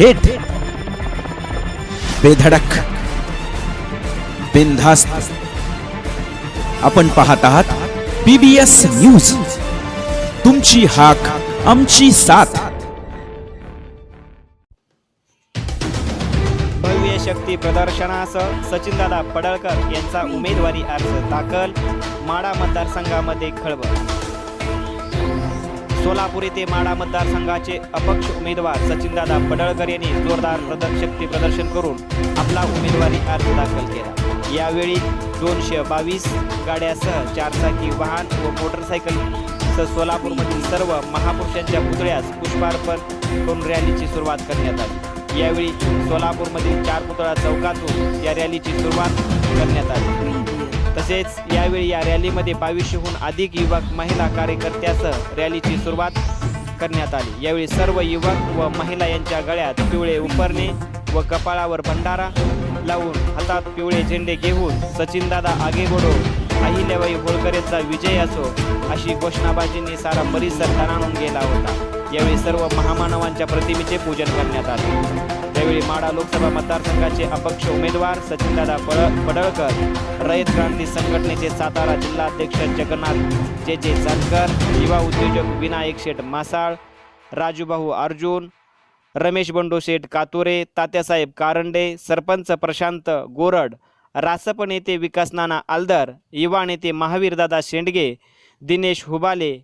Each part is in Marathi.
थेट बेधडक बिनधास्त. आपण पाहत आहात पीबीएस न्यूज तुमची हाक आमची साथ. भव्य शक्ती प्रदर्शनासह सचिनदादा पडळकर यांचा उमेदवारी अर्ज दाखल माडा मतदारसंघामध्ये खळबळ. सोलापूर येथे माडा मतदारसंघाचे अपक्ष उमेदवार सचिनदादा पडळकर यांनी जोरदार प्रदर्शक्ती प्रदर्शन करून आपला उमेदवारी अर्ज दाखल केला. यावेळी दोनशे बावीस गाड्यासह चारचाकी वाहन व मोटरसायकल सह सोलापूरमधील सर्व महापुरुषांच्या पुतळ्यास पुष्पार्पण करून रॅलीची सुरुवात करण्यात आली. यावेळी सोलापूरमधील चार पुतळा चौकातून या रॅलीची सुरुवात करण्यात आली. तसेच यावेळी या रॅलीमध्ये बावीसशेहून अधिक युवक महिला कार्यकर्त्यासह रॅलीची सुरुवात करण्यात आली. यावेळी सर्व युवक व महिला यांच्या गळ्यात पिवळे उपरणे व कपाळावर भंडारा लावून हातात पिवळे झेंडे घेऊन सचिनदादा आगे अहिल्याबाई होळकर विजय असो अशी घोषणाबाजींनी सारा परिसर दणाणून गेला होता. यावेळी सर्व महामानवांच्या प्रतिमेचे पूजन करण्यात आले. त्यावेळी माडा लोकसभा मतदारसंघाचे अपक्ष उमेदवार सचिनदादा पड पडळकर रयत क्रांती संघटनेचे सातारा जिल्हाध्यक्ष जगन्नाथ जे जे जानकर युवा उद्योजक विनायक शेठ मासाळ राजूभाऊ अर्जुन रमेश बंडू शेठ कातोरे तात्यासाहेब कारंडे सरपंच प्रशांत गोरड रासप नेते विकास नाना आलदर युवा नेते महावीरदादा शेंडगे दिनेश हुबाले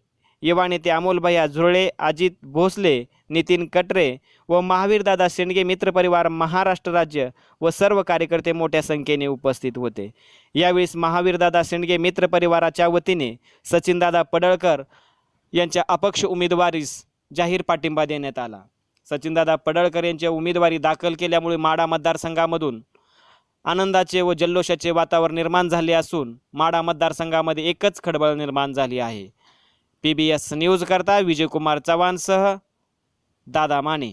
युवा नेते अमोलभैया झुरळे अजित भोसले नितीन कटरे व महावीरदादा शेंडगे मित्रपरिवार महाराष्ट्र राज्य व सर्व कार्यकर्ते मोठ्या संख्येने उपस्थित होते. यावेळी महावीरदादा शेंडगे मित्रपरिवाराच्या वतीने सचिनदादा पडळकर यांच्या अपक्ष उमेदवारीस जाहीर पाठिंबा देण्यात आला. सचिनदादा पडळकर यांच्या उमेदवारी दाखल केल्यामुळे माडा मतदारसंघामधून आनंदाचे व जल्लोषाचे वातावरण निर्माण झाले असून माडा मतदारसंघामध्ये एकच खडबळ निर्माण झाली आहे. पी बी एस न्यूज करता विजयकुमार चव्हाणसह दादा माने.